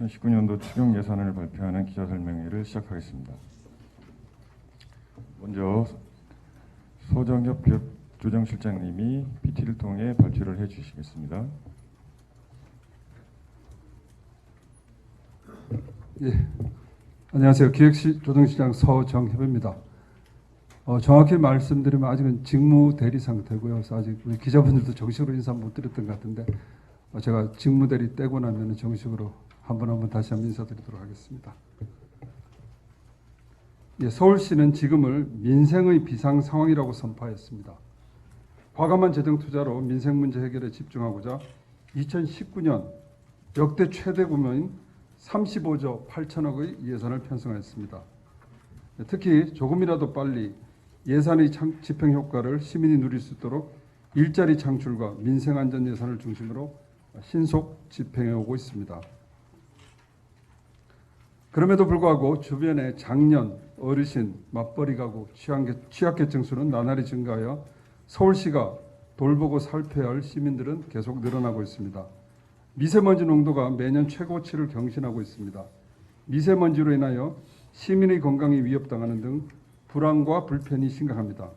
2019년도 추경 예산을 발표하는 기자 설명회를 시작하겠습니다. 먼저 소정협 조정실장님이 PT를 통해 발표를 해주시겠습니다. 예, 안녕하세요. 기획시 조정시장 서정협입니다. 어, 정확히 말씀드리면 아직은 직무 대리 상태고요. 그래서 아직 우리 기자분들도 정식으로 인사 못 드렸던 것 같은데 어, 제가 직무 대리 떼고 나면 정식으로 한번한번 다시 한번 인사드리도록 하겠습니다. 예, 서울시는 지금을 민생의 비상 상황이라고 선포했습니다. 과감한 재정 투자로 민생 문제 해결에 집중하고자 2019년 역대 최대 규모인 35조 8천억의 예산을 편성했습니다. 특히 조금이라도 빨리 예산의 창- 집행 효과를 시민이 누릴 수 있도록 일자리 창출과 민생 안전 예산을 중심으로 신속 집행해 오고 있습니다. 그럼에도 불구하고 주변의 장년, 어르신, 맞벌이 가구, 취약계- 취약계층 수는 나날이 증가하여 서울시가 돌보고 살펴야 할 시민들은 계속 늘어나고 있습니다. 미세먼지 농도가 매년 최고치를 경신하고 있습니다. 미세먼지로 인하여 시민의 건강이 위협당하는 등 불안과 불편이 심각합니다.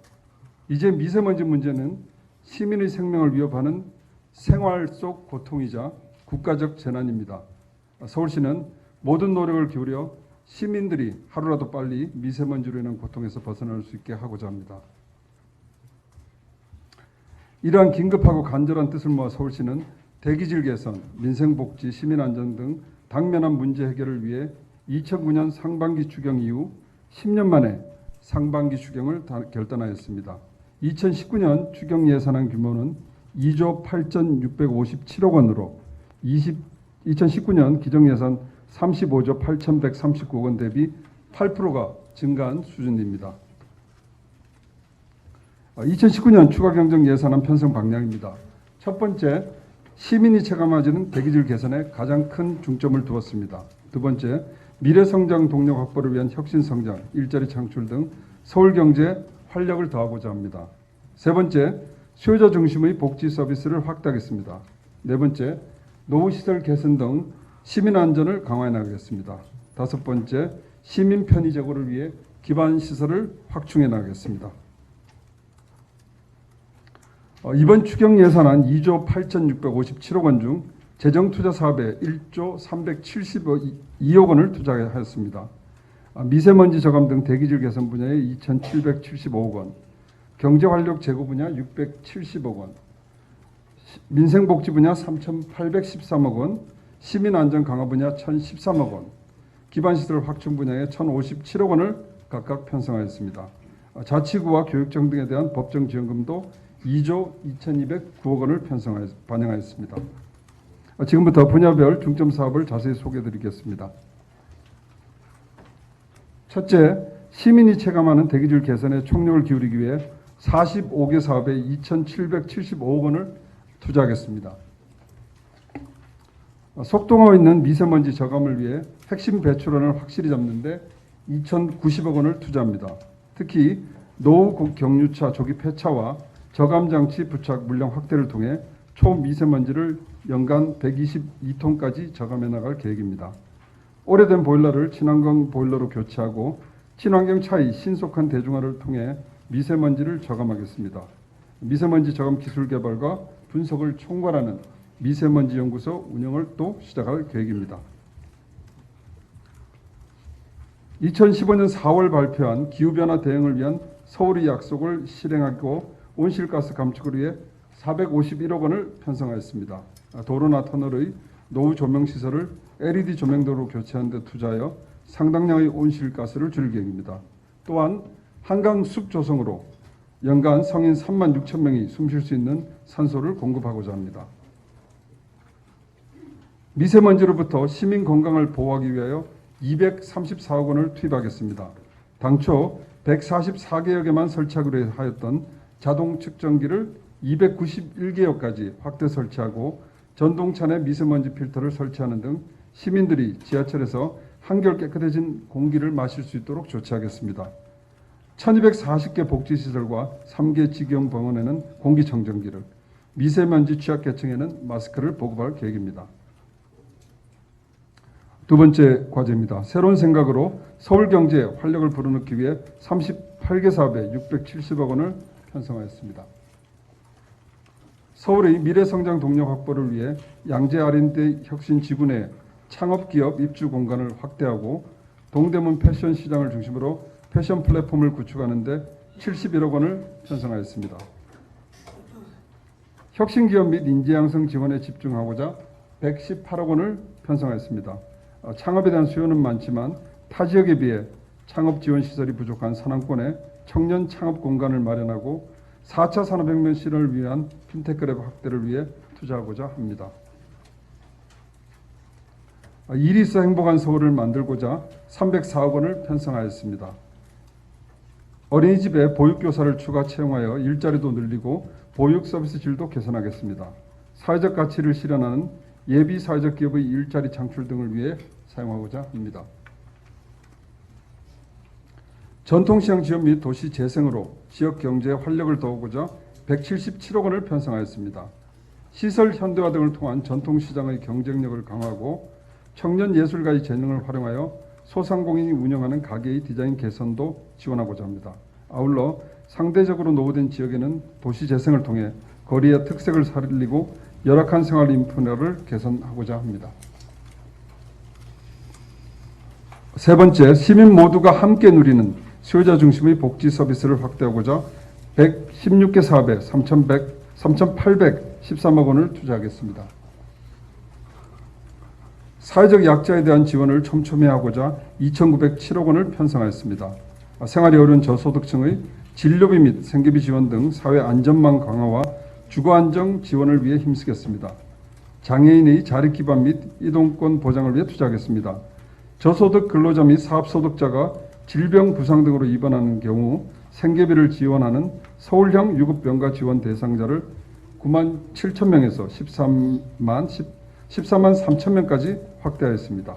이제 미세먼지 문제는 시민의 생명을 위협하는 생활 속 고통이자 국가적 재난입니다. 서울시는 모든 노력을 기울여 시민들이 하루라도 빨리 미세먼지로 인한 고통에서 벗어날 수 있게 하고자 합니다. 이러한 긴급하고 간절한 뜻을 모아 서울시는 대기질 개선, 민생복지, 시민안전 등 당면한 문제 해결을 위해 2009년 상반기 추경 이후 10년 만에 상반기 추경을 다- 결단하였습니다. 2019년 추경 예산안 규모는 2조 8,657억 원으로 20, 2019년 기정 예산 35조 8,139억 원 대비 8%가 증가한 수준입니다. 2019년 추가 경정 예산안 편성 방향입니다. 첫 번째, 시민이 체감하지는 대기질 개선에 가장 큰 중점을 두었습니다. 두 번째, 미래 성장 동력 확보를 위한 혁신 성장, 일자리 창출 등 서울 경제에 활력을 더하고자 합니다. 세 번째, 수요자 중심의 복지 서비스를 확대하겠습니다. 네 번째, 노후 시설 개선 등 시민 안전을 강화해 나가겠습니다. 다섯 번째, 시민 편의 제고를 위해 기반 시설을 확충해 나가겠습니다. 어, 이번 추경 예산안 2조 8,657억 원 중 재정 투자 사업에 1조 372억 원을 투자하였습니다. 아, 미세먼지 저감 등 대기질 개선 분야에 2,775억 원, 경제 활력 제고 분야 670억 원, 시- 민생복지 분야 3,813억 원, 시민 안전 강화 분야 1,013억 원, 기반시설 확충 분야에 1,057억 원을 각각 편성하였습니다. 아, 자치구와 교육청 등에 대한 법정 지원금도 2조 2,209억 원을 반영하였습니다. 아, 지금부터 분야별 중점 사업을 자세히 소개해 드리겠습니다. 첫째, 시민이 체감하는 대기질 개선에 총력을 기울이기 위해 45개 사업에 2,775억 원을 투자하겠습니다. 아, 속동하고 있는 미세먼지 저감을 위해 핵심 배출원을 확실히 잡는데 2,090억 원을 투자합니다. 특히 노후 경유차 조기 폐차와 저감 장치 부착 물량 확대를 통해 초미세먼지를 연간 122톤까지 저감해 나갈 계획입니다. 오래된 보일러를 친환경 보일러로 교체하고 친환경 차의 신속한 대중화를 통해 미세먼지를 저감하겠습니다. 미세먼지 저감 기술 개발과 분석을 총괄하는 미세먼지 연구소 운영을 또 시작할 계획입니다. 2015년 4월 발표한 기후변화 대응을 위한 서울의 약속을 실행하고 온실가스 감축을 위해 451억 원을 편성하였습니다. 도로나 터널의 노후 조명 시설을 LED 조명도로 교체하는 데 투자하여 상당량의 온실가스를 줄일 계획입니다. 또한 한강 숲 조성으로 연간 성인 3만 6천 명이 숨 쉴 수 있는 산소를 공급하고자 합니다. 미세먼지로부터 시민 건강을 보호하기 위하여 234억 원을 투입하겠습니다. 당초 144개역에만 설치하기로 하였던 자동 측정기를 291개역까지 확대 설치하고 전동차 내 미세먼지 필터를 설치하는 등 시민들이 지하철에서 한결 깨끗해진 공기를 마실 수 있도록 조치하겠습니다. 1240개 복지시설과 3개 직영 병원에는 공기청정기를, 미세먼지 취약계층에는 마스크를 보급할 계획입니다. 두 번째 과제입니다. 새로운 생각으로 서울 경제에 활력을 불어넣기 위해 38개 사업에 670억 원을 편성하였습니다. 서울의 미래 성장 동력 확보를 위해 양재 R&D 혁신 지구 내 창업 기업 입주 공간을 확대하고 동대문 패션 시장을 중심으로 패션 플랫폼을 구축하는 데 71억 원을 편성하였습니다. 혁신 기업 및 인재 양성 지원에 집중하고자 118억 원을 편성하였습니다. 어, 창업에 대한 수요는 많지만 타 지역에 비해 창업 지원 시설이 부족한 산항권에 청년 창업 공간을 마련하고 4차 산업혁명 실현을 위한 핀테크랩 확대를 위해 투자하고자 합니다. 아, 일이 있어 행복한 서울을 만들고자 304억 원을 편성하였습니다. 어린이집에 보육교사를 추가 채용하여 일자리도 늘리고 보육 서비스 질도 개선하겠습니다. 사회적 가치를 실현하는 예비 사회적 기업의 일자리 창출 등을 위해 사용하고자 합니다. 전통시장 지원 및 도시 재생으로 지역 경제에 활력을 더하고자 177억 원을 편성하였습니다. 시설 현대화 등을 통한 전통시장의 경쟁력을 강화하고 청년 예술가의 재능을 활용하여 소상공인이 운영하는 가게의 디자인 개선도 지원하고자 합니다. 아울러 상대적으로 노후된 지역에는 도시 재생을 통해 거리의 특색을 살리고 열악한 생활 인프라를 개선하고자 합니다. 세 번째, 시민 모두가 함께 누리는 수요자 중심의 복지 서비스를 확대하고자 116개 사업에 3,100, 3,813억 원을 투자하겠습니다. 사회적 약자에 대한 지원을 촘촘히 하고자 2,907억 원을 편성하였습니다. 생활이 어려운 저소득층의 진료비 및 생계비 지원 등 사회 안전망 강화와 주거 안정 지원을 위해 힘쓰겠습니다. 장애인의 자립 기반 및 이동권 보장을 위해 투자하겠습니다. 저소득 근로자 및 사업소득자가 질병 부상 등으로 입원하는 경우 생계비를 지원하는 서울형 유급병가 지원 대상자를 9만 7천 명에서 13만 10, 14만 3천 명까지 확대하였습니다.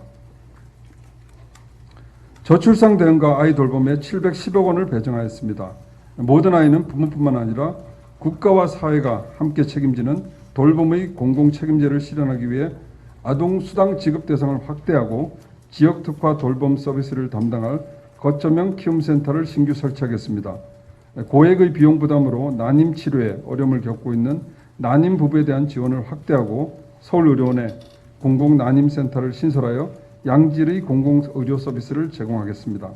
저출산 대응과 아이 돌봄에 710억 원을 배정하였습니다. 모든 아이는 부모뿐만 아니라 국가와 사회가 함께 책임지는 돌봄의 공공 책임제를 실현하기 위해 아동 수당 지급 대상을 확대하고 지역 특화 돌봄 서비스를 담당할 거점형 키움센터를 신규 설치하겠습니다. 고액의 비용 부담으로 난임 치료에 어려움을 겪고 있는 난임 부부에 대한 지원을 확대하고 서울의료원에 공공 난임센터를 신설하여 양질의 공공 의료 서비스를 제공하겠습니다.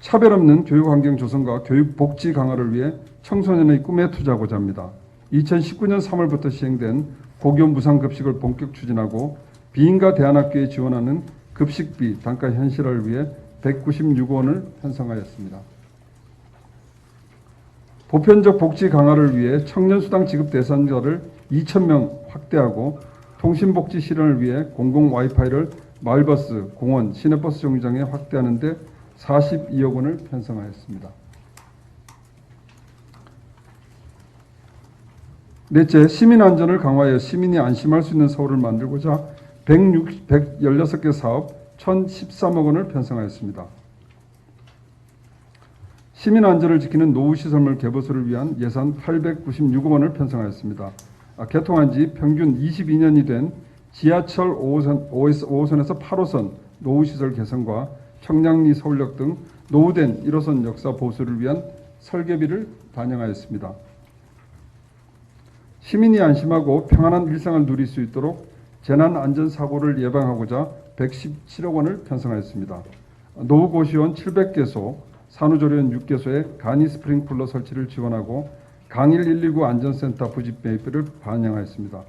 차별 없는 교육 환경 조성과 교육 복지 강화를 위해 청소년의 꿈에 투자하고자 합니다. 2019년 3월부터 시행된 고교 무상급식을 본격 추진하고 비인가 대안학교에 지원하는 급식비 단가 현실화를 위해 196억 원을 편성하였습니다. 보편적 복지 강화를 위해 청년수당 지급 대상자를 2,000명 확대하고 통신복지 실현을 위해 공공 와이파이를 마을버스, 공원, 시내버스 정류장에 확대하는 데 42억 원을 편성하였습니다. 넷째, 시민 안전을 강화하여 시민이 안심할 수 있는 서울을 만들고자 160, 116개 사업 1,013억 원을 편성하였습니다. 시민 안전을 지키는 노후 시설물 개보수를 위한 예산 896억 원을 편성하였습니다. 아, 개통한 지 평균 22년이 된 지하철 5호선, 5호선에서 8호선 노후 시설 개선과 청량리 서울역 등 노후된 1호선 역사 보수를 위한 설계비를 반영하였습니다. 시민이 안심하고 평안한 일상을 누릴 수 있도록 재난 안전 사고를 예방하고자 117억 원을 편성하였습니다. 노후 고시원 700개소, 산후조리원 6개소에 간이 스프링클러 설치를 지원하고 강일 119 안전센터 부집 매입비를 반영하였습니다.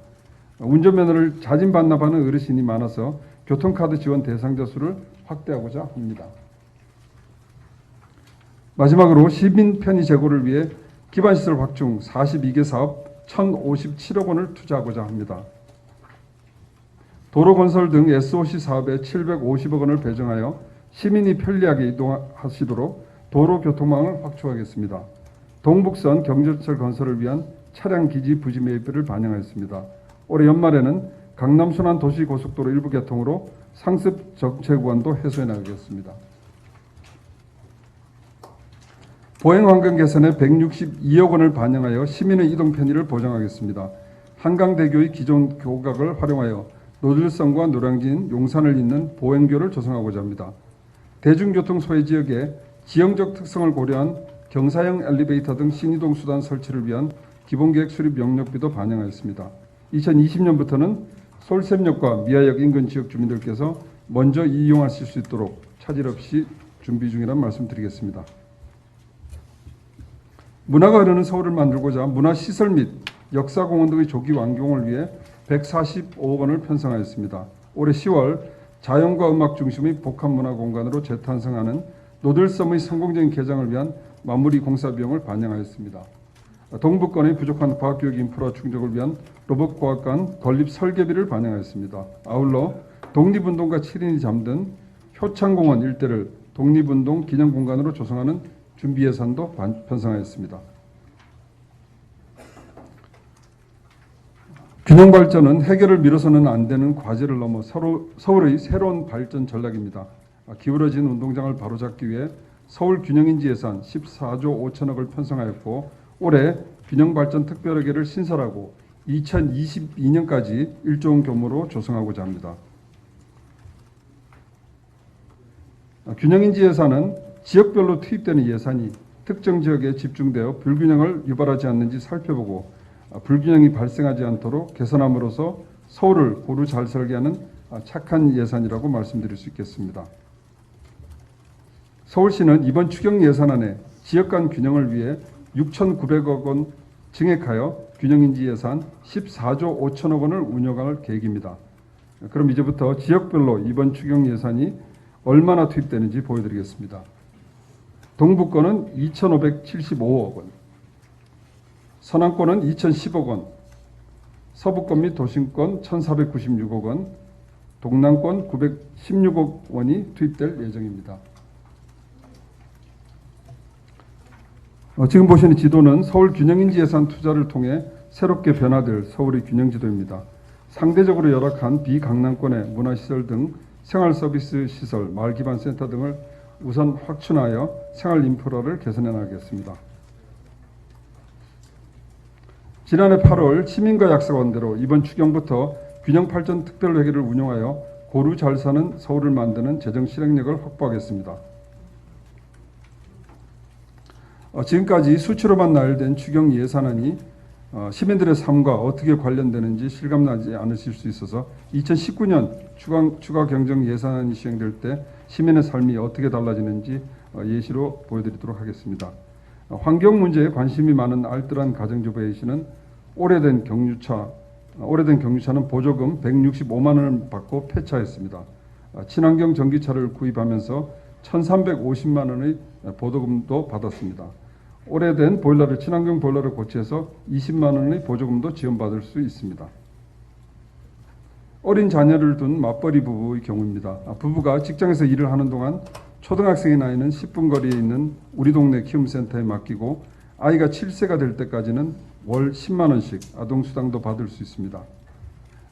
운전면허를 자진 반납하는 어르신이 많아서 교통카드 지원 대상자 수를 확대하고자 합니다. 마지막으로 시민 편의 제고를 위해 기반시설 확충 42개 사업 1,057억 원을 투자하고자 합니다. 도로 건설 등 SOC 사업에 750억 원을 배정하여 시민이 편리하게 이동하시도록 도로 교통망을 확충하겠습니다. 동북선 경전철 건설을 위한 차량 기지 부지 매입비를 반영하였습니다. 올해 연말에는 강남 순환 도시 고속도로 일부 개통으로 상습 정체 구간도 해소해 나가겠습니다. 보행 환경 개선에 162억 원을 반영하여 시민의 이동 편의를 보장하겠습니다. 한강대교의 기존 교각을 활용하여 노들성과 노량진, 용산을 잇는 보행교를 조성하고자 합니다. 대중교통 소외 지역에 지형적 특성을 고려한 경사형 엘리베이터 등 신이동 수단 설치를 위한 기본계획 수립 용역비도 반영하였습니다. 2020년부터는 솔샘역과 미아역 인근 지역 주민들께서 먼저 이용하실 수 있도록 차질 없이 준비 중이란 말씀드리겠습니다. 문화가 흐르는 서울을 만들고자 문화시설 및 역사공원 등의 조기 완공을 위해 145억 원을 편성하였습니다. 올해 10월 자연과 음악 중심의 복합문화공간으로 재탄생하는 노들섬의 성공적인 개장을 위한 마무리 공사 비용을 반영하였습니다. 동북권의 부족한 과학교육 인프라 충족을 위한 로봇과학관 건립 설계비를 반영하였습니다. 아울러 독립운동가 7인이 잠든 효창공원 일대를 독립운동 기념공간으로 조성하는 준비 예산도 반- 편성하였습니다. 균형 발전은 해결을 미뤄서는 안 되는 과제를 넘어 서울의 새로운 발전 전략입니다. 아, 기울어진 운동장을 바로잡기 위해 서울 균형인지 예산 14조 5천억을 편성하였고 올해 균형 발전 특별회계를 신설하고 2022년까지 1조 원 규모로 조성하고자 합니다. 아, 균형인지 예산은 지역별로 투입되는 예산이 특정 지역에 집중되어 불균형을 유발하지 않는지 살펴보고 아, 불균형이 발생하지 않도록 개선함으로써 서울을 고루 잘 설계하는 아, 착한 예산이라고 말씀드릴 수 있겠습니다. 서울시는 이번 추경 예산안에 지역 간 균형을 위해 6,900억 원 증액하여 균형인지 예산 14조 5천억 원을 운영할 계획입니다. 그럼 이제부터 지역별로 이번 추경 예산이 얼마나 투입되는지 보여드리겠습니다. 동북권은 2,575억 원, 서남권은 2,010억 원, 서부권 및 도심권 1,496억 원, 동남권 916억 원이 투입될 예정입니다. 어, 지금 보시는 지도는 서울 균형인지 예산 투자를 통해 새롭게 변화될 서울의 균형지도입니다. 상대적으로 열악한 비강남권의 문화시설 등 생활 서비스 시설, 마을 기반 센터 등을 우선 확충하여 생활 인프라를 개선해 나가겠습니다. 지난해 8월 시민과 약속한대로 이번 추경부터 균형 발전 특별회계를 운용하여 고루 잘 사는 서울을 만드는 재정 실행력을 확보하겠습니다. 지금까지 수치로만 나열된 추경 예산안이 어, 시민들의 삶과 어떻게 관련되는지 실감나지 않으실 수 있어서 2019년 추가, 추가 경정 예산안이 시행될 때 시민의 삶이 어떻게 달라지는지 어, 예시로 보여드리도록 하겠습니다. 어, 환경 문제에 관심이 많은 알뜰한 가정주부 A 씨는 오래된 경유차, 어, 오래된 경유차는 보조금 165만 원을 받고 폐차했습니다. 어, 친환경 전기차를 구입하면서 1,350만 원의 보조금도 받았습니다. 오래된 보일러를 친환경 보일러를 고치해서 20만 원의 보조금도 지원받을 수 있습니다. 어린 자녀를 둔 맞벌이 부부의 경우입니다. 아, 부부가 직장에서 일을 하는 동안 초등학생의 나이는 10분 거리에 있는 우리 동네 키움센터에 맡기고 아이가 7세가 될 때까지는 월 10만 원씩 아동 수당도 받을 수 있습니다.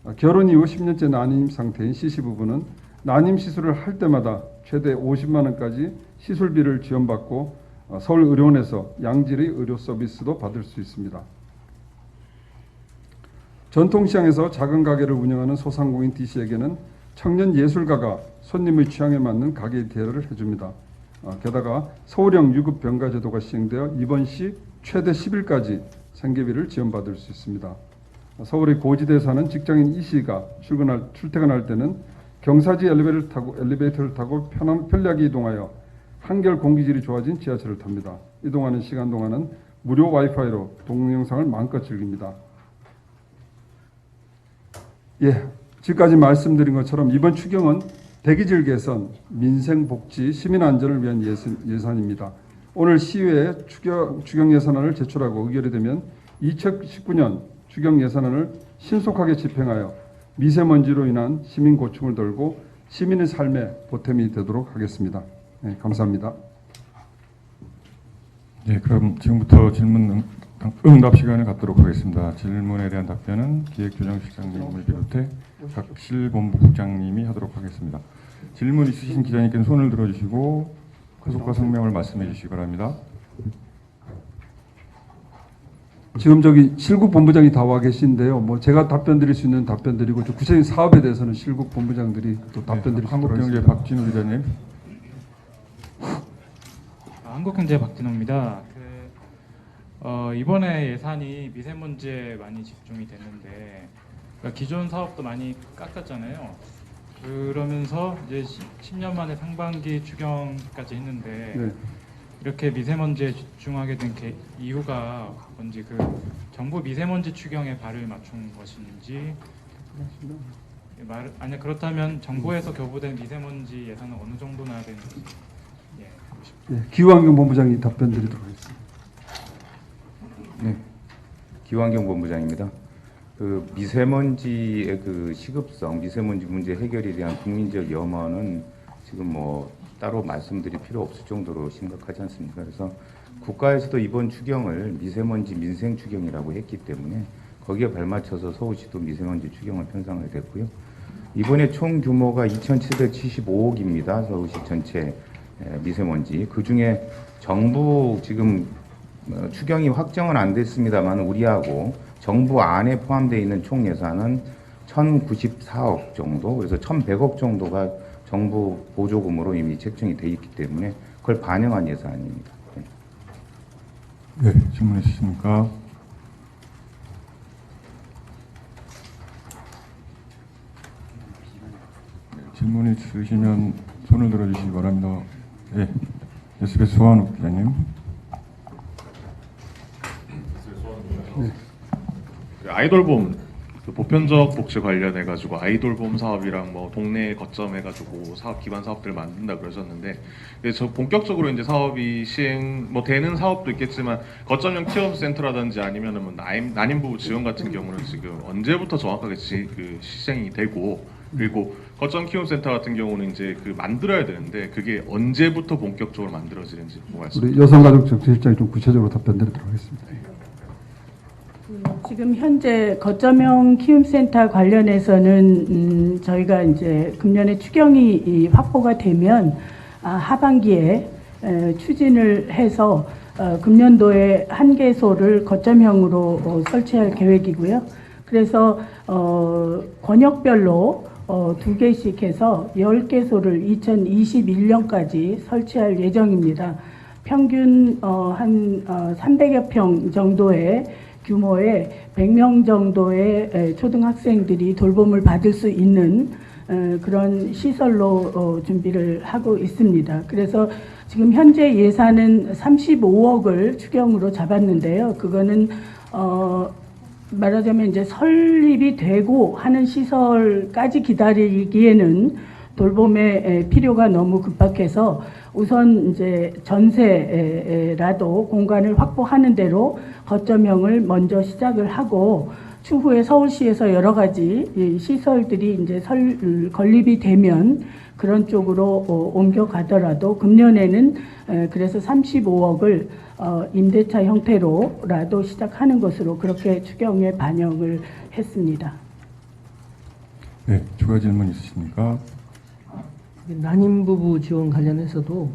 아, 결혼 이후 10년째 난임 상태인 C씨 부부는 난임 시술을 할 때마다 최대 50만 원까지 시술비를 지원받고 어, 서울의료원에서 양질의 의료 서비스도 받을 수 있습니다. 전통시장에서 작은 가게를 운영하는 소상공인 D씨에게는 청년 예술가가 손님의 취향에 맞는 가게 대여를 해줍니다. 어, 게다가 서울형 유급 병가 제도가 시행되어 이번 시 최대 10일까지 생계비를 지원받을 수 있습니다. 어, 서울의 고지대에 사는 직장인 이 씨가 출근할 출퇴근할 때는 경사지 엘리베이터를 타고 엘리베이터를 타고 편한 편리하게 이동하여 한결 공기질이 좋아진 지하철을 탑니다. 이동하는 시간 동안은 무료 와이파이로 동영상을 마음껏 즐깁니다. 예, 지금까지 말씀드린 것처럼 이번 추경은 대기질 개선, 민생 복지, 시민 안전을 위한 예산, 예산입니다. 오늘 시의회에 추경, 추경 예산안을 제출하고 의결이 되면 2019년 추경 예산안을 신속하게 집행하여 미세먼지로 인한 시민 고충을 덜고 시민의 삶에 보탬이 되도록 하겠습니다. 네, 감사합니다. 네, 그럼 지금부터 질문 응- 응답 시간을 갖도록 하겠습니다. 질문에 대한 답변은 기획조정실장님을 비롯해 각 실본부국장님이 하도록 하겠습니다. 질문 있으신 기자님께는 손을 들어주시고 소속과 성명을 말씀해 주시기 바랍니다. 지금 저기 실국 본부장이 다 와 계신데요. 뭐 제가 답변 드릴 수 있는 답변 드리고 좀 구체적인 사업에 대해서는 실국 본부장들이 또 답변 드릴 수 있도록 한국경제. 박진우 기자님. 아, 한국경제 박진호입니다. 그, 어, 이번에 예산이 미세먼지에 많이 집중이 됐는데 그러니까 기존 사업도 많이 깎았잖아요. 그러면서 이제 10 년 만에 상반기 추경까지 했는데 네. 이렇게 미세먼지에 집중하게 된 게, 이유가 뭔지 그 정부 미세먼지 추경에 발을 맞춘 것인지 말 아니 그렇다면 정부에서 교부된 미세먼지 예산은 어느 정도 나야 되는지 예, 기후환경 본부장이 답변 드리도록 하겠습니다. 네, 기환경 본부장입니다. 그 미세먼지의 그 시급성, 미세먼지 문제 해결에 대한 국민적 염원은 지금 뭐 따로 말씀드릴 필요 없을 정도로 심각하지 않습니까? 그래서 국가에서도 이번 추경을 미세먼지 민생 추경이라고 했기 때문에 거기에 발맞춰서 서울시도 미세먼지 추경을 편성하게 됐고요. 이번에 총 규모가 2,775억입니다. 서울시 전체 에, 미세먼지. 그 중에 정부 지금 어, 추경이 확정은 안 됐습니다만 우리하고 정부 안에 포함되어 있는 총 예산은 1,094억 정도, 그래서 1,100억 정도가 정부 보조금으로 이미 책정이 돼 있기 때문에 그걸 반영한 예산입니다. 네. 네, 질문 있으십니까? 네, 질문 있으시면 손을 들어주시기 바랍니다. 예, SBS 소환욱 기자님. 그 아이돌봄 그 보편적 복지 관련해 가지고 아이돌봄 사업이랑 뭐 동네 거점 해 가지고 사업 기반 사업들 만든다 그러셨는데 근데 저 본격적으로 이제 사업이 시행 뭐 되는 사업도 있겠지만 거점형 키움 센터라든지 아니면은 뭐 난임, 난임 부부 지원 같은 경우는 지금 언제부터 정확하게 지, 그 시행이 되고 그리고 거점 키움 센터 같은 경우는 이제 그 만들어야 되는데 그게 언제부터 본격적으로 만들어지는지 뭐 말씀. 우리 여성가족정책실장이 좀 구체적으로 답변 드리도록 하겠습니다. 지금 현재 거점형 키움센터 관련해서는 음, 저희가 이제 금년에 추경이 이 확보가 되면 아, 하반기에 에, 추진을 해서 어, 금년도에 한 개소를 거점형으로 어, 설치할 계획이고요. 그래서 어, 권역별로 어, 두 개씩 해서 10개소를 2021년까지 설치할 예정입니다. 평균 어, 한 어, 300여 평 정도의 규모의 100명 정도의 에, 초등학생들이 돌봄을 받을 수 있는 에, 그런 시설로 어, 준비를 하고 있습니다. 그래서 지금 현재 예산은 35억을 추경으로 잡았는데요. 그거는 어, 말하자면 이제 설립이 되고 하는 시설까지 기다리기에는 돌봄의 에, 필요가 너무 급박해서 우선 이제 전세라도 공간을 확보하는 대로 거점형을 먼저 시작을 하고 추후에 서울시에서 여러 가지 이 시설들이 이제 설, 건립이 되면 그런 쪽으로 어, 옮겨가더라도 금년에는 에, 그래서 35억을 어, 임대차 형태로라도 시작하는 것으로 그렇게 추경에 반영을 했습니다. 네, 추가 질문 있으십니까? 난임 부부 지원 관련해서도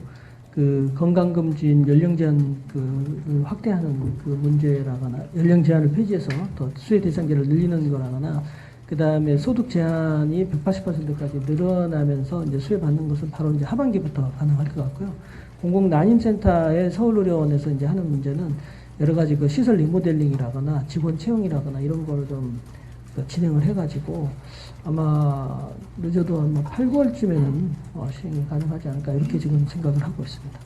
그 건강검진 연령 제한 그 확대하는 그 문제라거나 연령 제한을 폐지해서 더 수혜 대상자를 늘리는 거라거나 그 다음에 소득 제한이 180%까지 늘어나면서 이제 수혜 받는 것은 바로 이제 하반기부터 가능할 것 같고요. 공공 난임센터의 서울의료원에서 이제 하는 문제는 여러 가지 그 시설 리모델링이라거나 직원 채용이라거나 이런 거를 좀 진행을 해가지고 아마 늦어도 아마 8, 9월쯤에는 어, 시행이 가능하지 않을까 이렇게 지금 생각을 하고 있습니다.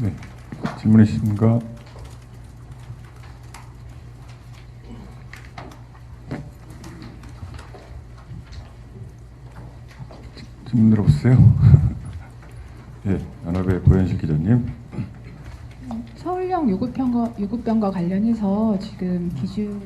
네, 질문 있으십니까? 질문 들어보세요. 예, 연합의 고현실 기자님. 서울형 유급병과, 유급병과 관련해서 지금 기준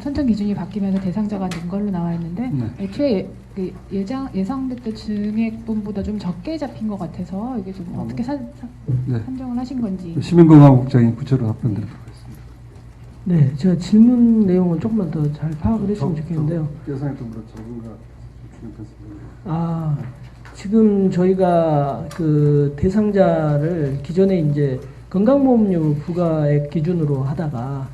선정 기준이 바뀌면서 대상자가 는 걸로 나와 있는데 네. 애초에 예, 그 예상 예상됐던 증액분보다 좀 적게 잡힌 것 같아서 이게 좀 어. 어떻게 사, 사- 네. 산정을 하신 건지 시민건강국장이 구체로 답변 드리도록 하겠습니다. 네, 제가 질문 내용은 조금만 더 잘 파악을 했으면 좋겠는데요. 예상했던 것보다 적은 것 같습니다. 아, 지금 저희가 그 대상자를 기존에 이제 건강보험료 부과액 기준으로 하다가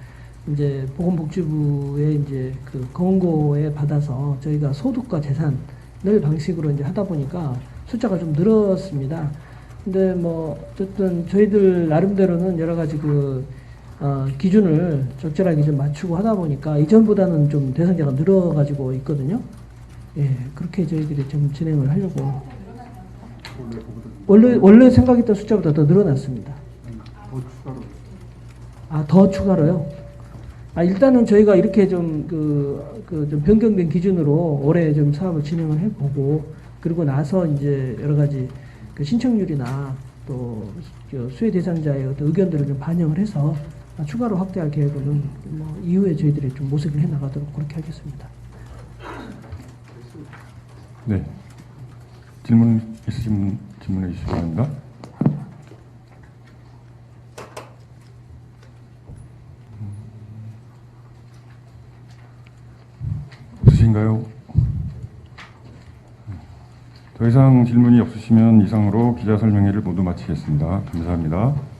이제 보건복지부의 이제 그 권고에 받아서 저희가 소득과 재산을 방식으로 이제 하다 보니까 숫자가 좀 늘었습니다. 근데 뭐 어쨌든 저희들 나름대로는 여러 가지 그 어, 기준을 적절하게 좀 맞추고 하다 보니까 이전보다는 좀 대상자가 늘어가지고 있거든요. 예, 그렇게 저희들이 좀 진행을 하려고. 원래 원래 생각했던 숫자보다 더 늘어났습니다. 더 추가로 아, 더 추가로요? 아, 일단은 저희가 이렇게 좀, 그, 그, 좀 변경된 기준으로 올해 좀 사업을 진행을 해보고, 그리고 나서 이제 여러 가지 그 신청률이나 또그 수혜 대상자의 어떤 의견들을 좀 반영을 해서 추가로 확대할 계획은 뭐 이후에 저희들이 좀 모색을 해 나가도록 그렇게 하겠습니다. 네. 질문 있으신 질문해 주시기 바랍니다. 없으신가요? 더 이상 질문이 없으시면 이상으로 기자 설명회를 모두 마치겠습니다. 감사합니다.